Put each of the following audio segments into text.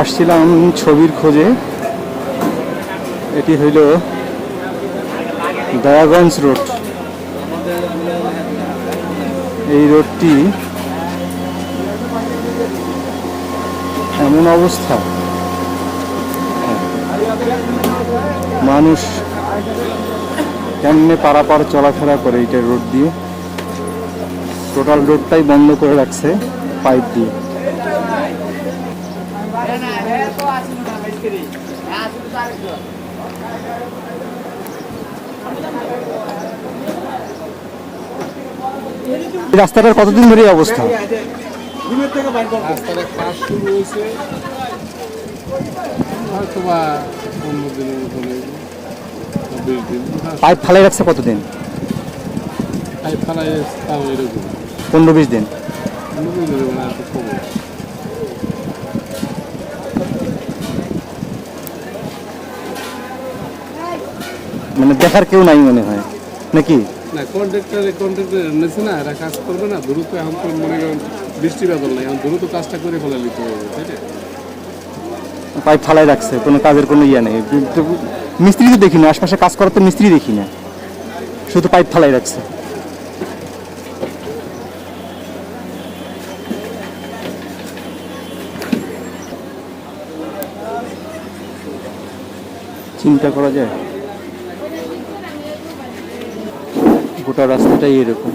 আসছিলাম ছবির খোঁজে। এটি হইল দয়াগঞ্জ রোড। এই রোডটি এমন অবস্থা। মানুষ কেমনে পারাপার চলাফেরা করে এইটা রোড দিয়ে? টোটাল রোডটাই বন্ধ করে রাখছে পাইপ দিয়ে। রাস্তাটার কতদিন ধরে অবস্থা? রাস্তার কাজ শুরু হয়েছে হয়তো বা পনেরো দিনের বিশ দিন পাইপ ফালাই রাখছে কতদিন? তাই ফেলাই তাও এরকম। পনেরো বিশ দিন। পনেরো মানে মানে দেখার কেউ নাই মনে হয়। নাকি? না কন্ট্রাক্টর কন্ট্রাক্টর এনেছে না এরা কাজ করবে না দ্রুত এখন তো মনে করেন বৃষ্টি বাদল নাই এখন দ্রুত কাজটা করে ফেলা নিতে হবে পাইপ ফালাই রাখছে কোনো কাজের কোনো ইয়ে নেই। মিস্ত্রি তো দেখি না আশপাশে কাজ করার তো মিস্ত্রি দেখি না। শুধু পাইপ ফালাই রাখছে। চিন্তা করা যায়? গোটা রাস্তাটাই এরকম।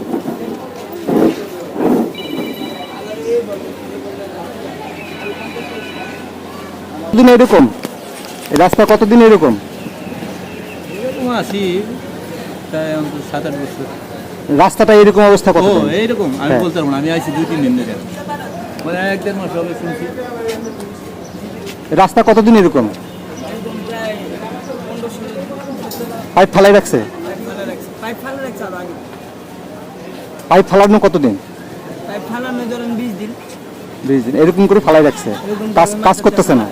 কতদিন এরকম? রাস্তা কতদিন এরকম? এরকম তাই সাত আট বছর। রাস্তাটা এরকম অবস্থা কত এইরকম? আমি হ্যাঁ। বলতে পারব না আমি আইছি দুই তিন দিন ধরে। মানে এক দেড় মাস হবে শুনছি। রাস্তা কতদিন এরকম? পাইপ ফালাই রাখছে পাইপ ফালা রাখছে আরও আগে পাইপ ফালানো কতদিন? পাইপ ফালানো ধরেন বিশ দিন। বিশ দিন। এরকম করে ফালাই রাখছে। কাজ কাজ করতেছে না?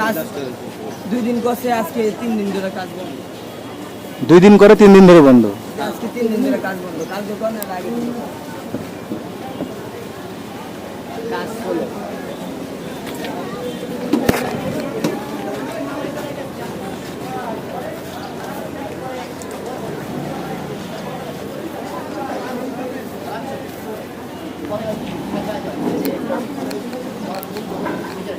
কাজ দুই দিন করছে আজকে তিন দিন ধরে কাজ বন্ধ। দুই দিন করে তিন দিন ধরে বন্ধ? আজকে তিন দিন ধরে কাজ বন্ধ। কাজ দোকান আগে কাজ হলো।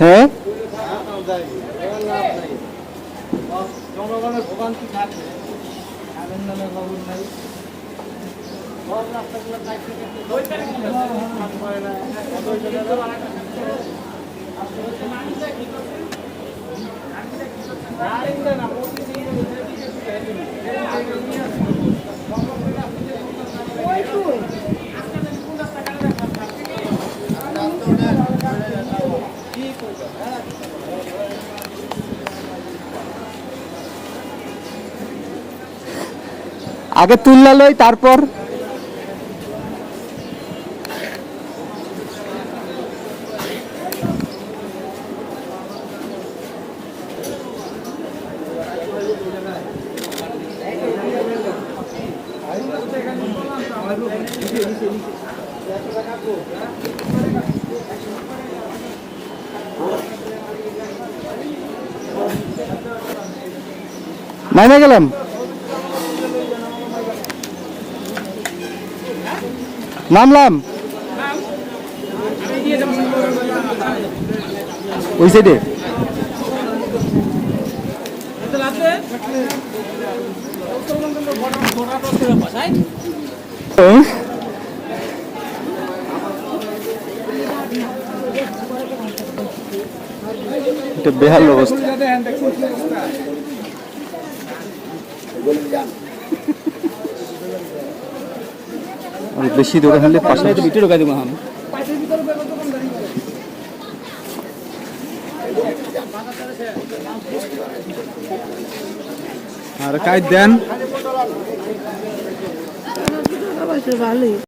হ্যাঁ? জনগণের ভোগান্তি থাকবে রাস্তাগুলো আগে তুললা লই তারপর নাইমে গেলাম। নামলাম ওই সাইডে বেহাল অবস্থা। বেশি দৌড়ে হলে পাশে ভিতরে ঢুকাই দেবো এখন আর কাজ দেন। ভালোই